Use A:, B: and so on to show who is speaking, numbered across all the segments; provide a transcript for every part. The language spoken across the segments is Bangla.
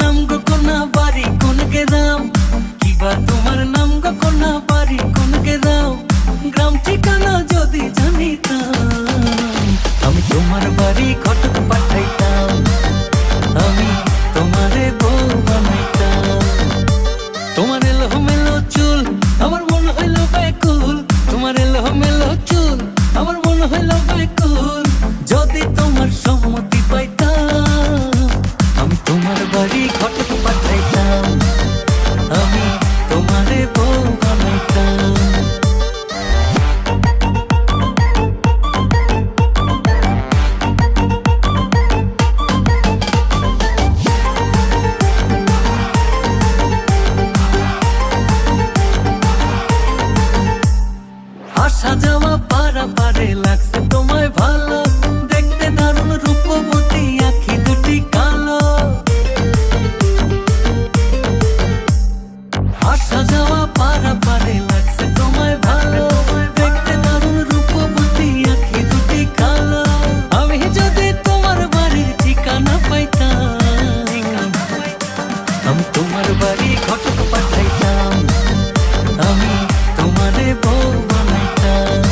A: নাম গো কোনা বাড়ি কিবা তোমার নাম গো কোনা বাড়ি কোন গেরাম গ্রাম ঠিকানা যদি জানিতাম, আমি তোমার বাড়ি ঘটক পাঠাইতাম, আমি তোমারে বউ বানাইতাম। তোমার এলো মেলো চুল, আমার মন হইল ব্যাকুল। তোমার এলো মেলো চুল, আমার মন হইল ব্যাকুল। যদি তোমার সম্মতি পাইতাম আমি তোমার বাড়ি ঘটক আমি তোমারে বউ বানাইতাম।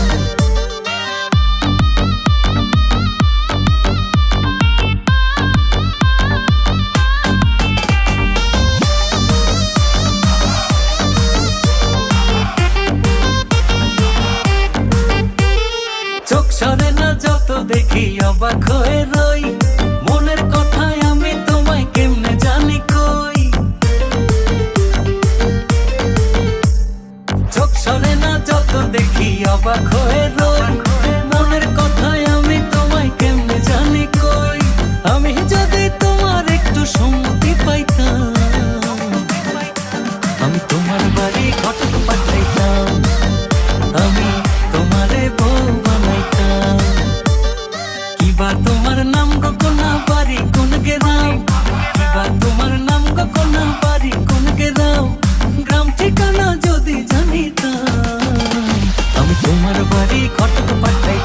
A: চোখ সরে না, যত দেখি অবাক হয়ে রই। অবাক হয়ে রোল காட்டுக்கு பற்றை